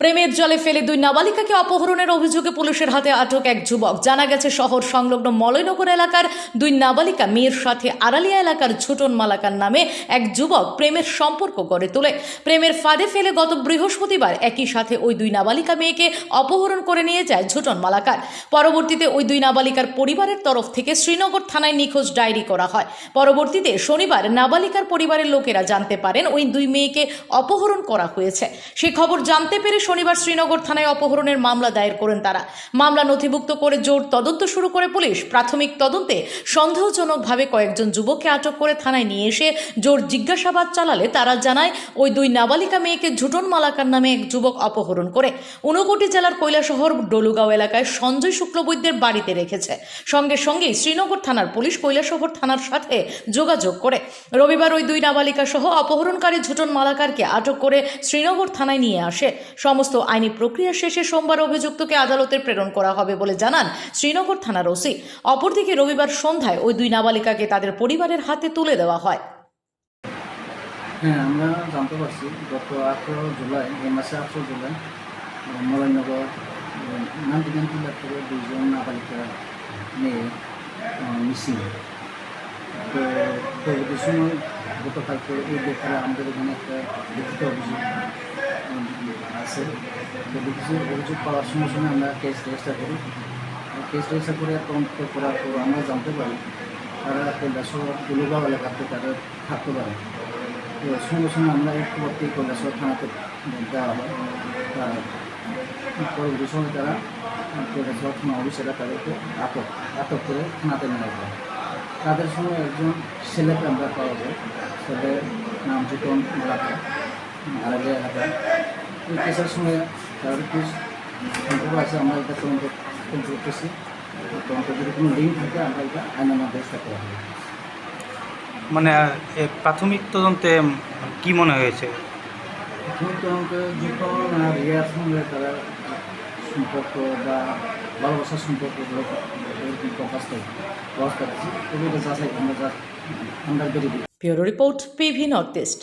প্রেমের জলে ফেলে দুই নাবালিকাকে অপহরণের অভিযোগে পুলিশের হাতে আটক এক যুবক। জানা গেছে, শহর সংলগ্ন মলয়নগর এলাকার দুই নাবালিকা মেয়ের সাথে আড়ালিয়া এলাকার ছোটন মালাকার নামে এক যুবক প্রেমের সম্পর্ক গড়ে তোলে। প্রেমের ফাঁদে ফেলে গত বৃহস্পতিবার একই সাথে ওই দুই নাবালিকা মেয়েকে অপহরণ করে নিয়ে যায় ঝুটন মালাকার। পরবর্তীতে ওই দুই নাবালিকার পরিবারের তরফ থেকে শ্রীনগর থানায় নিখোঁজ ডায়েরি করা হয়। পরবর্তীতে শনিবার নাবালিকার পরিবারের লোকেরা জানতে পারেন, ওই দুই মেয়েকে অপহরণ করা হয়েছে। সে খবর জানতে পেরে শনিবার শ্রীনগর থানায় অপহরণের মামলা দায়ের করেন তারা। মামলা নথিভুক্ত করে জোর তদন্ত শুরু করে পুলিশ। প্রাথমিক তদন্তে সন্দেহজনকভাবে কয়েকজন যুবককে আটক করে থানায় নিয়ে এসে জোর জিজ্ঞাসাবাদ চালালে তারা জানায়, ওই দুই নাবালিকা মেয়েকে ঝুটন মালাকার নামে এক যুবক অপহরণ করে। ঊনকোটি জেলার কৈলাসহর, ডলুগাঁও এলাকায় সঞ্জয় শুক্লবৈদ্যের বাড়িতে রেখেছে। সঙ্গে সঙ্গেই শ্রীনগর থানার পুলিশ কৈলাসহর থানার সাথে যোগাযোগ করে। রবিবার ওই দুই নাবালিকা সহ অপহরণকারী ঝুটন মালাকারকে আটক করে শ্রীনগর থানায় নিয়ে আসে। সমস্ত আইনি প্রক্রিয়া শেষে সোমবার অভিযুক্তকে আদালতে প্রেরণ করা হবে বলে জানান শ্রীনগর থানার ওসি। অপরদিকে রবিবার সন্ধ্যায় ওই দুই নাবালিকাকে তাদের পরিবারের হাতে তুলে দেওয়া হয়। হ্যাঁ আমরা জানতে পারছি গত আঠেরো জুলাই, এই মাসে আঠেরো July Malaynagar ninety ninety lakh থেকে দুইজন নাবালিকা মেয়ে মিসিং। তো সময় গতকালকে এই ব্যাপারে আমাদের এখানে একটা লিখিত অভিযোগ আছে। তো লিখিত অভিযোগ পাওয়ার সঙ্গে সঙ্গে আমরা কেস রেজিস্টার করি। কেস রেজিস্টার করে তদন্ত করার পর আমরা জানতে পারি, তারা কৈলাসর গুলুগাঁও এলাকাতে তারা থাকতে পারে। তো সঙ্গে সঙ্গে আমরা এই খবরটি কৈলাসর থানাতে দেওয়া হয় আর পরবর্তী সময় তারা কৈলাসর থানা অফিসেরা তাদেরকে আটক আটক করে থানাতে নেওয়া যায় তাদের সঙ্গে একজন ছেলেকে আমরা পাওয়া যায়। ছেলের নাম জিতন মালাকা কেসের তাদের সম্পর্ক আছে আমরা এটা তদন্ত যদি কোনো লিঙ্ক থাকে আমরা এটা আইনামা ব্যবস্থা করা হবে মানে এ প্রাথমিক তদন্তে কি মনে হয়েছে? প্রথম তদন্তে আর রিয়ার সঙ্গে তারা সম্পর্ক বা ভালোবাসার এরকম প্রকাশ করে প্রকাশ করেছি এগুলো যাচাই আমরা যা আমরা বেরিয়ে bureau report PV north east.